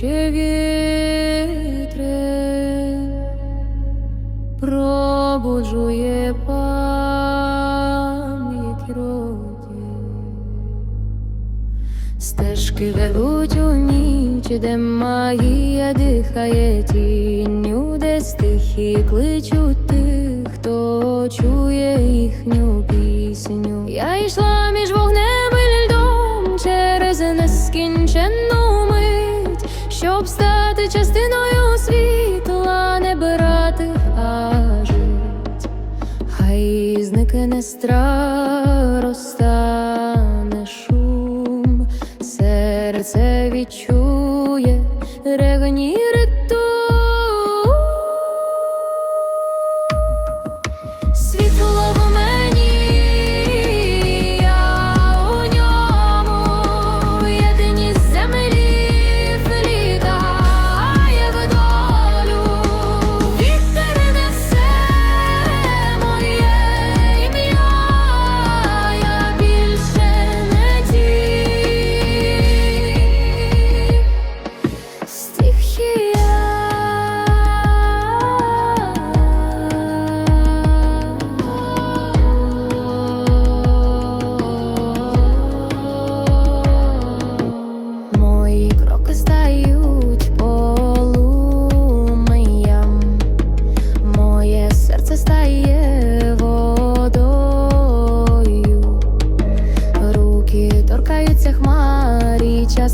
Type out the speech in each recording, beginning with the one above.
шепоче вітре, пробуджує пам'ять років. Стежки ведуть у ніч, де магія дихає тінню, де стихи кличуть тих, хто чує їхню пісню. Я йшла щоб стати частиною світла, не бирати, а жить. Хай зникне страх, розтане шум, серце відчує ревні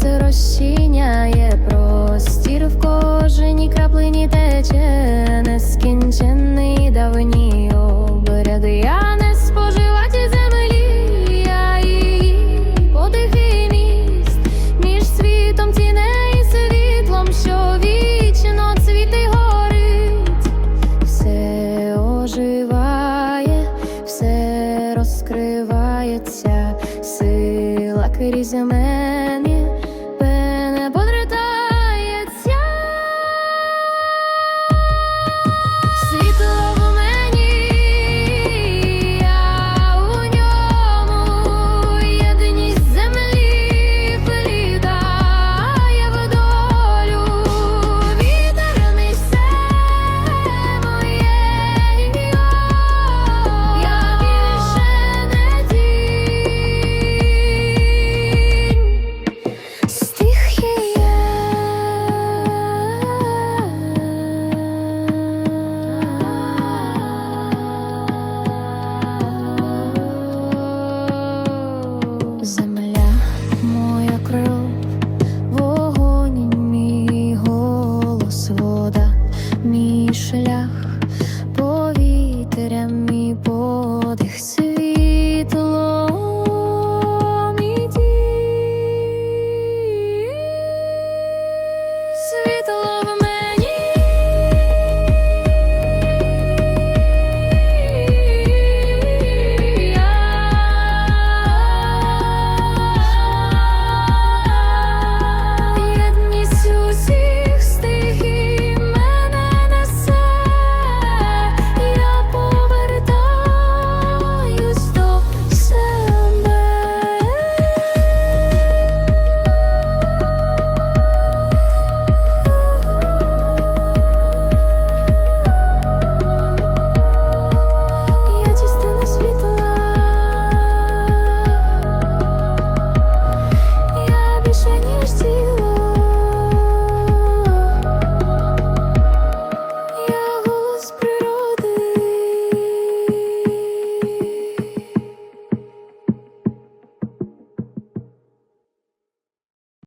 час розчиняє простір в кожній краплині тече нескінчений давній обряд. Я не споживаті землі, я її подих і міст між світом тіней і світлом, що вічно цвіти горить. Все оживає, все розкривається, сила крізь мене